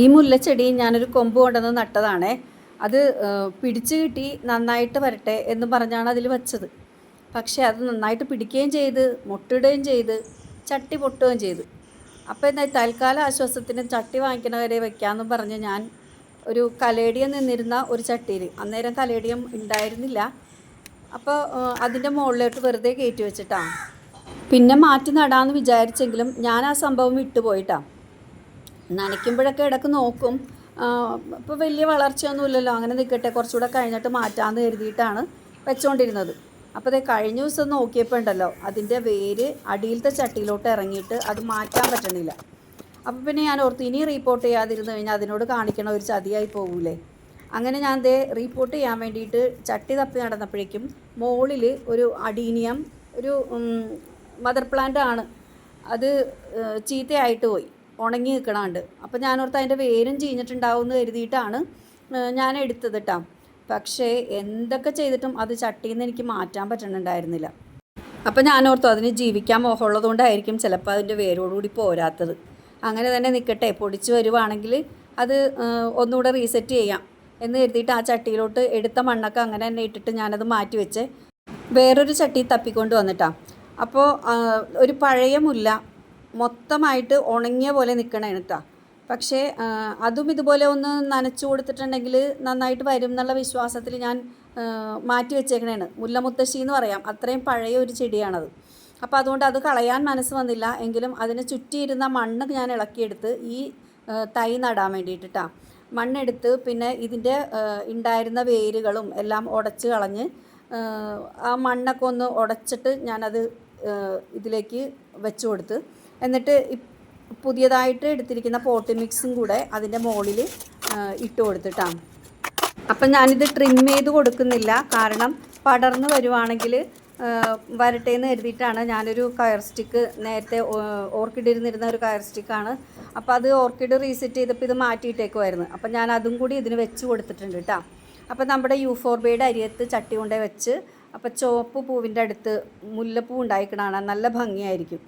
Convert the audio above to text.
ഈ മുല്ലച്ചെടി ഞാനൊരു കൊമ്പ് കൊണ്ടുവന്ന് നട്ടതാണേ. അത് പിടിച്ചു കിട്ടി നന്നായിട്ട് വരട്ടെ എന്ന് പറഞ്ഞാണ് അതിൽ വെച്ചത്. പക്ഷേ അത് നന്നായിട്ട് പിടിക്കുകയും ചെയ്ത് മുട്ടിടുകയും ചെയ്ത് ചട്ടി പൊട്ടുകയും ചെയ്തു. അപ്പോൾ എന്താ തൽക്കാല ആശ്വാസത്തിന് ചട്ടി വാങ്ങിക്കണ വരെ വെക്കാമെന്നും പറഞ്ഞ് ഞാൻ ഒരു കലേടിയം നിന്നിരുന്ന ഒരു ചട്ടിയിൽ അന്നേരം കലേടിയം ഉണ്ടായിരുന്നില്ല. അപ്പോൾ അതിന്റെ മുകളിലോട്ട് വെറുതെ കയറ്റി വെച്ചിട്ടാണ്. പിന്നെ മാറ്റി നടാമെന്ന് വിചാരിച്ചെങ്കിലും ഞാൻ ആ സംഭവം വിട്ടുപോയിട്ടാണ് നനയ്ക്കുമ്പോഴൊക്കെ ഇടയ്ക്ക് നോക്കും. ഇപ്പോൾ വലിയ വളർച്ചയൊന്നുമില്ലല്ലോ. അങ്ങനെ നിൽക്കട്ടെ കുറച്ചുകൂടെ കഴിഞ്ഞിട്ട് മാറ്റാമെന്ന് കരുതിയിട്ടാണ് വെച്ചുകൊണ്ടിരുന്നത് അപ്പോൾ അതേ കഴിഞ്ഞ ദിവസം നോക്കിയപ്പോൾ ഉണ്ടല്ലോ അതിന്റെ വേര് അടിയിലത്തെ ചട്ടിയിലോട്ട് ഇറങ്ങിയിട്ട് അത് മാറ്റാൻ പറ്റണില്ല അപ്പോൾ പിന്നെ ഞാൻ ഓർത്ത് ഇനി റിപ്പോർട്ട് ചെയ്യാതിരുന്നു കഴിഞ്ഞാൽ അതിനോട് കാണിക്കണ ഒരു ചതിയായി പോകൂലേ അങ്ങനെ ഞാൻ ദേ റിപ്പോർട്ട് ചെയ്യാൻ വേണ്ടിയിട്ട് ചട്ടി തപ്പി നടന്നപ്പോഴേക്കും മുകളിൽ ഒരു അഡീനിയം ഒരു മദർ പ്ലാന്റ് ആണ്. അത് ചീത്തയായിട്ട് പോയി. ഉണങ്ങി നിൽക്കണുണ്ട്. അപ്പോൾ ഞാനോർത്ത് അതിന്റെ വേരും ചീഞ്ഞിട്ടുണ്ടാവും എന്ന് കരുതിയിട്ടാണ് ഞാൻ എടുത്തത് കേട്ടോ പക്ഷേ എന്തൊക്കെ ചെയ്തിട്ടും അത് ചട്ടിയിൽ നിന്ന് എനിക്ക് മാറ്റാൻ പറ്റണുണ്ടായിരുന്നില്ല. അപ്പോൾ ഞാനോർത്തു അതിന് ജീവിക്കാൻ മോഹമുള്ളതുകൊണ്ടായിരിക്കും ചിലപ്പോൾ അതിന്റെ വേരോടുകൂടി പോരാത്തത്. അങ്ങനെ തന്നെ നിൽക്കട്ടെ പൊടിച്ച് വരുവാണെങ്കിൽ അത് ഒന്നുകൂടെ റീസെറ്റ് ചെയ്യാം എന്ന് കരുതിയിട്ട് ആ ചട്ടിയിലോട്ട് എടുത്ത മണ്ണൊക്കെ അങ്ങനെ തന്നെ ഇട്ടിട്ട് ഞാനത് മാറ്റി വെച്ച്. വേറൊരു ചട്ടി തപ്പിക്കൊണ്ട് വന്നിട്ടാണ് അപ്പോൾ ഒരു പഴയ മുല്ല മൊത്തമായിട്ട് ഉണങ്ങിയ പോലെ നിൽക്കണേണ് കേട്ടോ പക്ഷേ അതും ഇതുപോലെ ഒന്ന് നനച്ചു കൊടുത്തിട്ടുണ്ടെങ്കിൽ നന്നായിട്ട് വരും എന്നുള്ള വിശ്വാസത്തിൽ ഞാൻ മാറ്റി വെച്ചേക്കണേണ്. മുല്ലമുത്തശ്ശി എന്ന് പറയാം. അത്രയും പഴയ ഒരു ചെടിയാണത്. അപ്പോൾ അതുകൊണ്ട് അത് കളയാൻ മനസ്സ് വന്നില്ല. എങ്കിലും അതിനെ ചുറ്റിയിരുന്ന മണ്ണ് ഞാൻ ഇളക്കിയെടുത്ത് ഈ തൈ നടാൻ വേണ്ടിയിട്ടാ മണ്ണെടുത്ത് പിന്നെ ഇതിന്റെ ഉണ്ടായിരുന്ന വേരുകളും എല്ലാം ഉടച്ച് കളഞ്ഞ് ആ, മണ്ണൊക്കെ ഒന്ന് ഉടച്ചിട്ട് ഞാനത് ഇതിലേക്ക് വെച്ചു കൊടുത്ത് എന്നിട്ട് പുതിയതായിട്ട് എടുത്തിരിക്കുന്ന പോട്ടി മിക്സും കൂടെ അതിന്റെ മുകളിൽ ഇട്ട് കൊടുത്തിട്ടാണ് അപ്പം ഞാനിത് ട്രിം ചെയ്ത് കൊടുക്കുന്നില്ല. കാരണം പടർന്നു വരുവാണെങ്കിൽ വരട്ടെ എന്ന് കരുതിയിട്ടാണ് ഞാനൊരു കയർ സ്റ്റിക്ക് നേരത്തെ ഓർക്കിഡ് ഇരുന്നിരുന്ന ഒരു കയർ സ്റ്റിക്കാണ് അപ്പോൾ അത് ഓർക്കിഡ് റീസെറ്റ് ചെയ്തപ്പോൾ ഇത് മാറ്റിയിട്ടേക്കുമായിരുന്നു അപ്പം ഞാൻ അതും കൂടി ഇതിന് വെച്ച് കൊടുത്തിട്ടുണ്ട് കേട്ടോ അപ്പോൾ നമ്മുടെ യൂഫോർബയുടെ അരിയത്ത് ചട്ടി കൊണ്ടേ വെച്ച് അപ്പോൾ ചുവപ്പ് പൂവിന്റെ അടുത്ത് മുല്ലപ്പൂ ഉണ്ടായിക്കണാണ് നല്ല ഭംഗിയായിരിക്കും.